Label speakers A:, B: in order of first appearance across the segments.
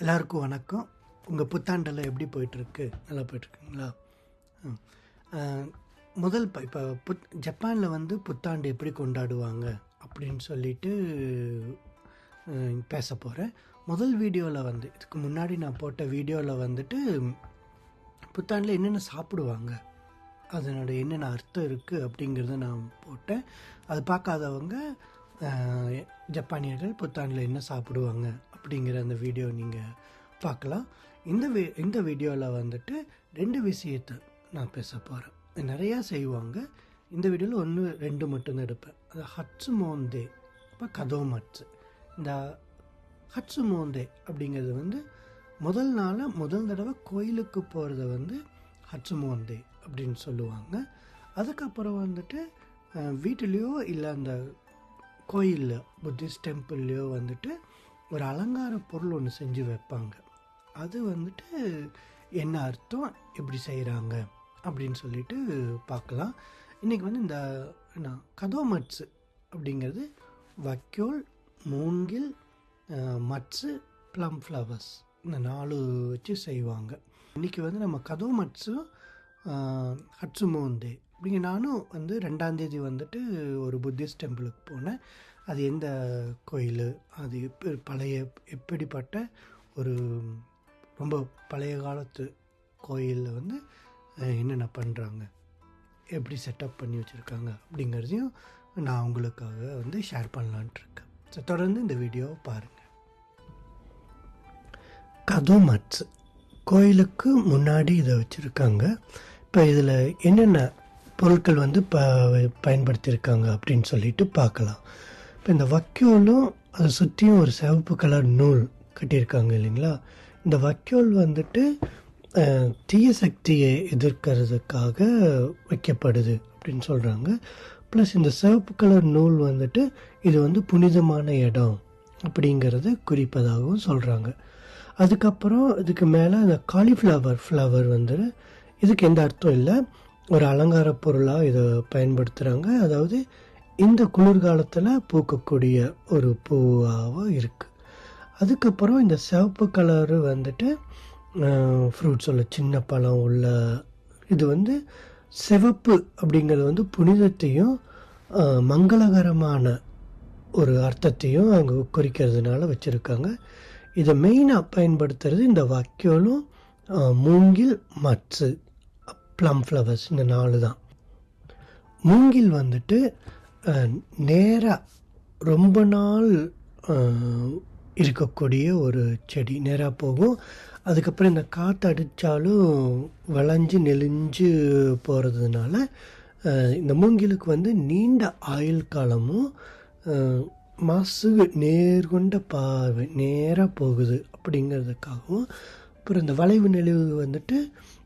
A: எல்லாருக்கும் வணக்கம். உங்கள் புத்தாண்டெல்லாம் எப்படி போயிட்டுருக்கு? நல்லா போயிட்டுருக்குங்களா? முதல் இப்போ புத் ஜப்பானில் வந்து புத்தாண்டு எப்படி கொண்டாடுவாங்க அப்படின்னு சொல்லிட்டு பேச போகிறேன் முதல் வீடியோவில் வந்து இதுக்கு முன்னாடி நான் போட்ட வீடியோவில் வந்துட்டு புத்தாண்டில் என்னென்ன சாப்பிடுவாங்க? அதனோட என்னென்ன அர்த்தம் இருக்குது அப்படிங்கிறத நான் போட்டேன். அது பார்க்காதவங்க ஜப்பானியர்கள் புத்தாண்டில் என்ன சாப்பிடுவாங்க அப்படிங்கிற அந்த வீடியோ நீங்கள் பார்க்கலாம். இந்த வீ இந்த வீடியோவில் வந்துட்டு ரெண்டு விஷயத்தை நான் பேச போகிறேன் நிறையா செய்வாங்க. இந்த வீடியோவில் ஒன்று ரெண்டு மட்டும்தான் எடுப்பேன். அது ஹட்ஸு மோந்தே கதோ கதோமட்சு. இந்த ஹட்ஸு மோந்தே அப்படிங்கிறது வந்து முதல் நாளில் முதல் தடவை கோயிலுக்கு போகிறத வந்து ஹட்ஸு மோந்தே அப்படின்னு சொல்லுவாங்க. அதுக்கப்புறம் வந்துட்டு வீட்டிலையோ இல்லை அந்த கோயிலில் புத்திஸ்ட் டெம்பிள்லையோ வந்துட்டு ஒரு அலங்கார பொருள் ஒன்று செஞ்சு வைப்பாங்க. அது வந்துட்டு என்ன அர்த்தம் எப்படி செய்கிறாங்க அப்படின்னு சொல்லிட்டு பார்க்கலாம். இன்றைக்கி வந்து இந்த என்ன கதோமட்ஸு அப்படிங்கிறது வக்கோல் மூங்கில் மட்ஸு ப்ளம் ஃப்ளவர்ஸ் இந்த நாலு வச்சு செய்வாங்க. இன்றைக்கி வந்து நம்ம கதோமட்ஸும் ஹட்சுமோந்தே. அப்படிங்க நானும் வந்து ரெண்டாந்தேதி வந்துட்டு ஒரு புத்திஸ்ட் டெம்பிளுக்கு போனேன். அது எந்த கோயில்? அது எப்ப பழைய எப்படிப்பட்ட ஒரு ரொம்ப பழைய காலத்து கோயிலில் வந்து என்னென்ன பண்ணுறாங்க எப்படி செட்டப் பண்ணி வச்சுருக்காங்க? அப்படிங்கிறதையும் நான் உங்களுக்காக வந்து ஷேர் பண்ணலான்ட்ருக்கேன். ஸோ தொடர்ந்து இந்த வீடியோவை பாருங்கள் கதோமட்ஸ் கோயிலுக்கு முன்னாடி இதை வச்சுருக்காங்க. இப்போ இதில் என்னென்ன பொருட்கள் வந்து ப பயன்படுத்தியிருக்காங்க அப்படின்னு சொல்லிட்டு பார்க்கலாம். இப்போ இந்த வக்கியோலும் அதை சுற்றியும் ஒரு சிவப்பு கலர் நூல் கட்டியிருக்காங்க இல்லைங்களா? இந்த வக்கியோல் வந்துட்டு தீய சக்தியை எதிர்க்கிறதுக்காக வைக்கப்படுது அப்படின்னு சொல்கிறாங்க ப்ளஸ் இந்த சிவப்பு கலர் நூல் வந்துட்டு இது வந்து புனிதமான இடம் அப்படிங்கிறத குறிப்பதாகவும் சொல்கிறாங்க அதுக்கப்புறம் இதுக்கு மேலே அந்த காலிஃப்ளவர் ஃப்ளவர் வந்து இதுக்கு எந்த அர்த்தம் இல்லை. ஒரு அலங்கார பொருளாக இதை பயன்படுத்துகிறாங்க அதாவது இந்த குளிர்காலத்தில் பூக்கக்கூடிய ஒரு பூவாகவும் இருக்குது அதுக்கப்புறம் இந்த சிவப்பு கலரு வந்துட்டு ஃப்ரூட்ஸ் உள்ள சின்ன பழம் உள்ள இது வந்து சிவப்பு அப்படிங்கிறது வந்து புனிதத்தையும் மங்களகரமான ஒரு அர்த்தத்தையும் அங்கே குறிக்கிறதுனால வச்சுருக்காங்க. இதை மெயினாக பயன்படுத்துறது இந்த வக்கோலும் மூங்கில் மட்ஸு ப்ளம் ஃப்ளவர்ஸ் இந்த நாலு தான் மூங்கில் வந்துட்டு நேராக ரொம்ப நாள் இருக்கக்கூடிய ஒரு செடி. நேராக போகும். அதுக்கப்புறம் இந்த காற்று அடித்தாலும் வளைஞ்சு நெளிஞ்சு போகிறதுனால இந்த மூங்கிலுக்கு வந்து நீண்ட ஆயுள் காலமும் மாசுகு நேர்கொண்ட பார்வை நேராக போகுது அப்படிங்கிறதுக்காகவும் அப்புறம் இந்த வளைவு நெளிவு வந்துட்டு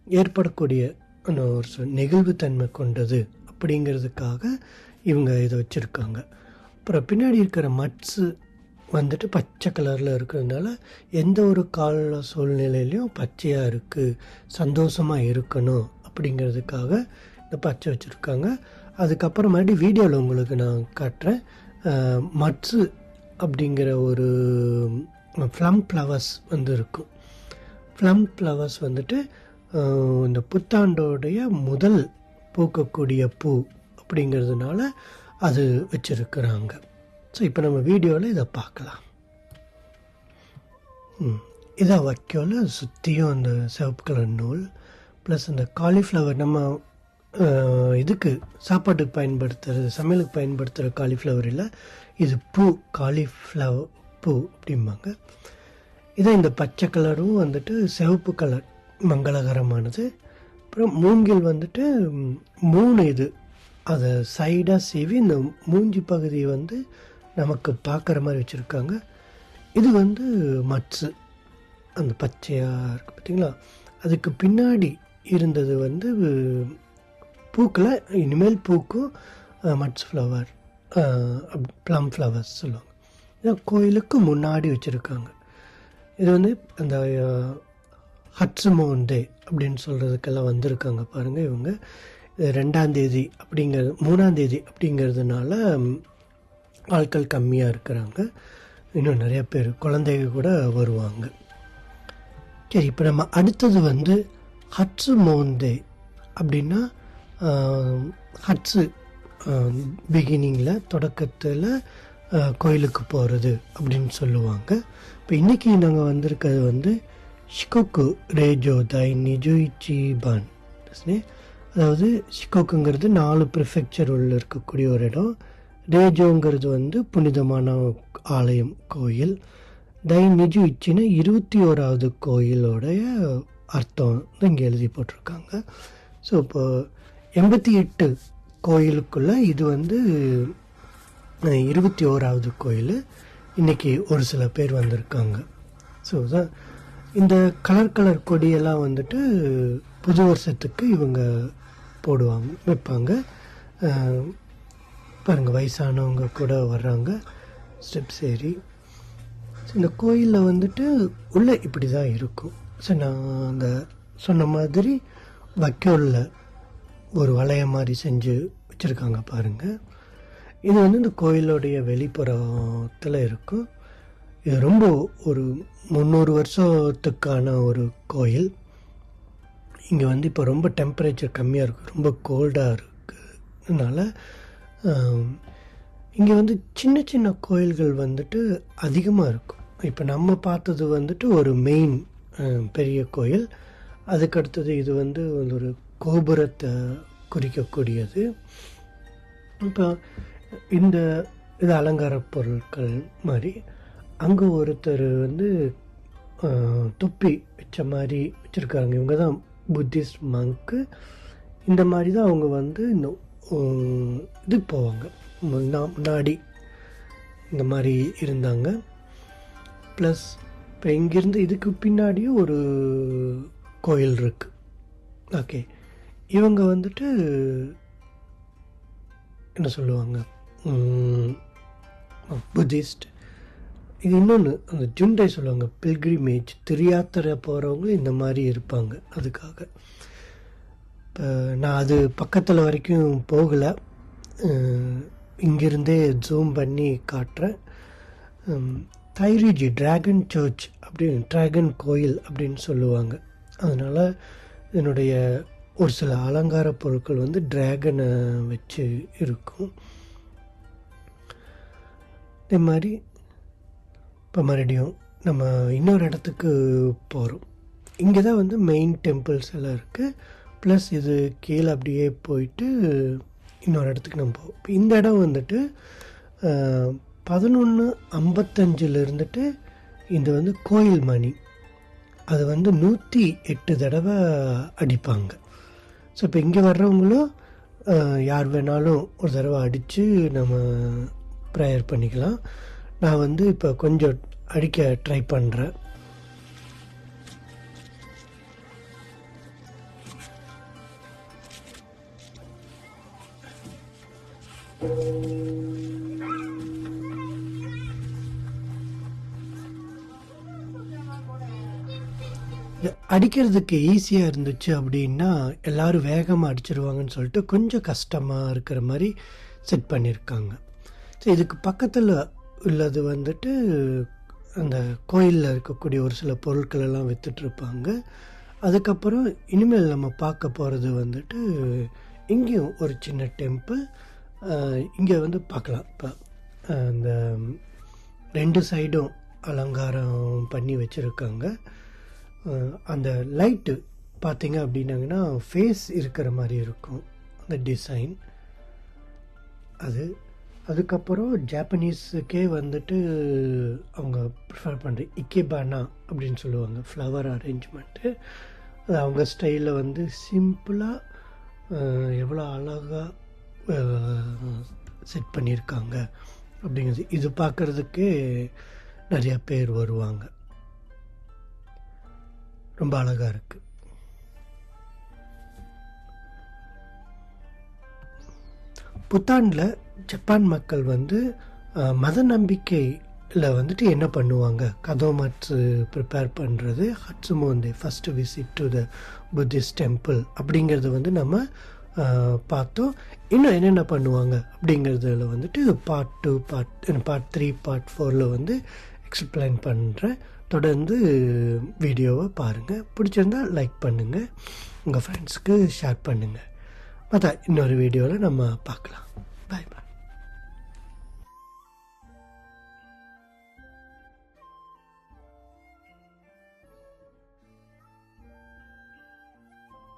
A: ஏற்படக்கூடிய ஒரு சொ- நெகிழ்வுத்தன்மை கொண்டது அப்படிங்கிறதுக்காக இவங்க இதை வச்சுருக்காங்க. அப்புறம் பின்னாடி இருக்கிற மட்ஸு வந்துட்டு பச்சை கலரில் இருக்கிறதுனால எந்த ஒரு கால சூழ்நிலையிலையும் பச்சையாக இருக்குது சந்தோஷமாக இருக்கணும் அப்படிங்கிறதுக்காக இந்த பச்சை வச்சுருக்காங்க. அதுக்கப்புறம் மறுபடியும் வீடியோவில் உங்களுக்கு நான் காட்டுறேன். மட்ஸு அப்படிங்கிற ஒரு ஃப்ளம் ஃப்ளவர்ஸ் வந்து இருக்கும் ஃப்ளம் ஃப்ளவர்ஸ் வந்துட்டு இந்த புத்தாண்டோடைய முதல் பூக்கக்கூடிய பூ அப்படிங்கிறதுனால அது வச்சுருக்குறாங்க. ஸோ இப்போ நம்ம வீடியோவில் இதை பார்க்கலாம். ம் இதை வைக்கோல சுற்றியும் அந்த சிவப்பு கலர் நூல் ப்ளஸ் அந்த காலிஃப்ளவர் நம்ம இதுக்கு சாப்பாட்டுக்கு பயன்படுத்துகிறது சமையலுக்கு பயன்படுத்துகிற காலிஃப்ளவர் இல்லை இது பூ காலிஃப்ளவர் பூ அப்படிம்பாங்க. இதை இந்த பச்சை கலரும் வந்துட்டு சிவப்பு கலர் மங்களகரமானது. அப்புறம் மூங்கில் வந்துட்டு மூணு இது அதை சைடாக சீவி இந்த மூஞ்சி பகுதியை வந்து நமக்கு பார்க்குற மாதிரி வச்சுருக்காங்க. இது வந்து மட்ஸு அந்த பச்சையாக இருக்குது பார்த்தீங்களா அதுக்கு பின்னாடி இருந்தது வந்து பூக்களை இனிமேல் பூக்கும் மட்ஸ் ஃப்ளவர் ப்ளம் ஃப்ளவர்ஸ் சொல்லுவாங்க. இதை கோயிலுக்கு முன்னாடி வச்சுருக்காங்க. இது வந்து அந்த ஹட்ஸுமோண்டே அப்படின்னு சொல்கிறதுக்கெல்லாம் வந்திருக்காங்க பாருங்கள் இவங்க. ரெண்டாந்தேதி ரெண்டாம் தேதி அப்படிங்கிறது மூணாம் தேதி அப்படிங்கிறதுனால ஆட்கள் கம்மியாக இருக்கிறாங்க. இன்னும் நிறைய பேர் குழந்தைங்க கூட வருவாங்க. சரி இப்போ நம்ம அடுத்தது வந்து ஹட்ஸு மோந்தே அப்படின்னா ஹட்ஸு பிகினிங்கில் தொடக்கத்தில் கோயிலுக்கு போகிறது அப்படின்னு சொல்லுவாங்க. இப்போ இன்றைக்கி நாங்கள் வந்திருக்கிறது வந்து ஷிகோக்கு ரேஜோ தை நிஜுயிச்சி பான் அதாவது சிக்கோக்குங்கிறது நாலு ப்ரிஃபெக்சர் உள்ள இருக்கக்கூடிய ஒரு இடம். ரேஜோங்கிறது வந்து புனிதமான ஆலயம் கோயில். தை நிஜு இச்சின்னு இருபத்தி ஓராவது கோயிலோடைய அர்த்தம் தான் இங்கே எழுதி போட்டிருக்காங்க. ஸோ இப்போ எண்பத்தி எட்டு கோயிலுக்குள்ளே இது வந்து இருபத்தி ஓராவது கோயில். இன்றைக்கி ஒரு சில பேர் வந்திருக்காங்க. ஸோ தான் இந்த கலர் கலர் கொடியெல்லாம் வந்துட்டு புது வருஷத்துக்கு இவங்க போடுவாங்க வைப்பாங்க. பாருங்கள் வயசானவங்க கூட வர்றாங்க ஸ்டெப்ஸ் ஏறி ஸோ இந்த கோயிலில் வந்துட்டு உள்ளே இப்படி தான் இருக்கும். ஸோ நான் அந்த சொன்ன மாதிரி வக்கோலில் ஒரு வளைய மாதிரி செஞ்சு வச்சுருக்காங்க பாருங்கள் இது வந்து இந்த கோயிலுடைய வெளிப்புறத்தில் இருக்கும். இது ரொம்ப ஒரு முந்நூறு வருஷத்துக்கான ஒரு கோயில். இங்கே வந்து இப்போ ரொம்ப டெம்பரேச்சர் கம்மியாக இருக்குது ரொம்ப கோல்டாக இருக்குதுனால இங்கே வந்து சின்ன சின்ன கோயில்கள் வந்துட்டு அதிகமாக இருக்கும். இப்போ நம்ம பார்த்தது வந்துட்டு ஒரு மெயின் பெரிய கோயில். அதுக்கடுத்தது இது வந்து ஒரு கோபுரத்தை குறிக்கக்கூடியது. இப்போ இந்த இது அலங்கார பொருட்கள் மாதிரி அங்கே ஒருத்தர் வந்து தொப்பி வச்ச மாதிரி வச்சுருக்காங்க. இவங்க தான் புத்திஸ்ட் மங்க்கு இந்த மாதிரி தான் அவங்க வந்து இந்த இதுக்கு இது போவாங்க. முன்னாடி இந்த மாதிரி இருந்தாங்க. ப்ளஸ் இப்போ இங்கேருந்து இதுக்கு பின்னாடியும் ஒரு கோயில் இருக்குது ஓகே இவங்க வந்துட்டு என்ன சொல்லுவாங்க? புத்திஸ்ட் இது இன்னொன்று அந்த ஜுண்டை சொல்லுவாங்க பில்கிரிமேஜ் திரியாத்திரை போகிறவங்க இந்த மாதிரி இருப்பாங்க அதுக்காக. இப்போ நான் அது பக்கத்தில் வரைக்கும் போகலை. இங்கிருந்தே ஜூம் பண்ணி காட்டுறேன். தைரிஜி டிராகன் சர்ச் அப்படின்னு டிராகன் கோயில் அப்படின்னு சொல்லுவாங்க. அதனால் என்னுடைய ஒரு சில அலங்கார பொருட்கள் வந்து டிராகனை வச்சு இருக்கும். இதே மாதிரி இப்போ மறுபடியும் நம்ம இன்னொரு இடத்துக்கு போகிறோம் இங்கே தான் வந்து மெயின் டெம்பிள்ஸ் எல்லாம் இருக்குது ப்ளஸ் இது கீழே அப்படியே போயிட்டு இன்னொரு இடத்துக்கு நம்ம போவோம். இப்போ இந்த இடம் வந்துட்டு பதினொன்று ஐம்பத்தஞ்சில் இருந்துட்டு இது வந்து கோயில் மணி அது வந்து நூற்றி எட்டு தடவை அடிப்பாங்க. ஸோ இப்போ இங்கே வர்றவங்களும் யார் வேணாலும் ஒரு தடவை அடித்து நம்ம ப்ரேயர் பண்ணிக்கலாம். நான் வந்து இப்போ கொஞ்சம் அடிக்க ட்ரை பண்ணுறேன் அடிக்கிறதுக்கு ஈஸியாக இருந்துச்சு அப்படின்னா எல்லாரும் வேகமாக அடிச்சிருவாங்கன்னு சொல்லிட்டு கொஞ்சம் கஷ்டமாக இருக்கிற மாதிரி செட் பண்ணியிருக்காங்க ஸோ இதுக்கு பக்கத்தில் உள்ளது வந்துட்டு அந்த கோயிலில் இருக்கக்கூடிய ஒரு சில பொருட்களெல்லாம் விற்றுட்ருப்பாங்க அதுக்கப்புறம் இனிமேல் நம்ம பார்க்க போகிறது வந்துட்டு இங்கேயும் ஒரு சின்ன டெம்பிள். இங்கே வந்து பார்க்கலாம். இப்போ அந்த ரெண்டு சைடும் அலங்காரம் பண்ணி வச்சுருக்காங்க. அந்த லைட்டு பார்த்தீங்க அப்படின்னாங்கன்னா ஃபேஸ் இருக்கிற மாதிரி இருக்கும். அந்த டிசைன். அது அதுக்கப்புறம் ஜாப்பனீஸுக்கே வந்துட்டு அவங்க ப்ரிஃபர் பண்ணுற இக்கேபானா அப்படின்னு சொல்லுவாங்க ஃப்ளவர் அரேஞ்ச்மெண்ட்டு அது அவங்க ஸ்டைலில் வந்து சிம்பிளாக எவ்வளோ அழகாக செட் பண்ணியிருக்காங்க அப்படிங்கிறது. இது பார்க்குறதுக்கே நிறையா பேர் வருவாங்க. ரொம்ப அழகாக இருக்குது புத்தாண்டில் ஜப்பான் மக்கள் வந்து மத நம்பிக்கையில் வந்துட்டு என்ன பண்ணுவாங்க? கதோமட்ஸு ப்ரிப்பேர் பண்ணுறது hatsumode first visit to the Buddhist temple அப்படிங்கிறத வந்து நம்ம பார்த்தோம். இன்னும் என்னென்ன பண்ணுவாங்க அப்படிங்கிறதுல வந்துட்டு part two part part three part ஃபோரில் வந்து எக்ஸ்பிளைன் பண்ணுறேன் தொடர்ந்து வீடியோவை பாருங்கள் பிடிச்சிருந்தா லைக் பண்ணுங்கள் உங்கள் ஃப்ரெண்ட்ஸ்க்கு ஷேர் பண்ணுங்கள் மற்ற இன்னொரு வீடியோவில் நம்ம பார்க்கலாம்.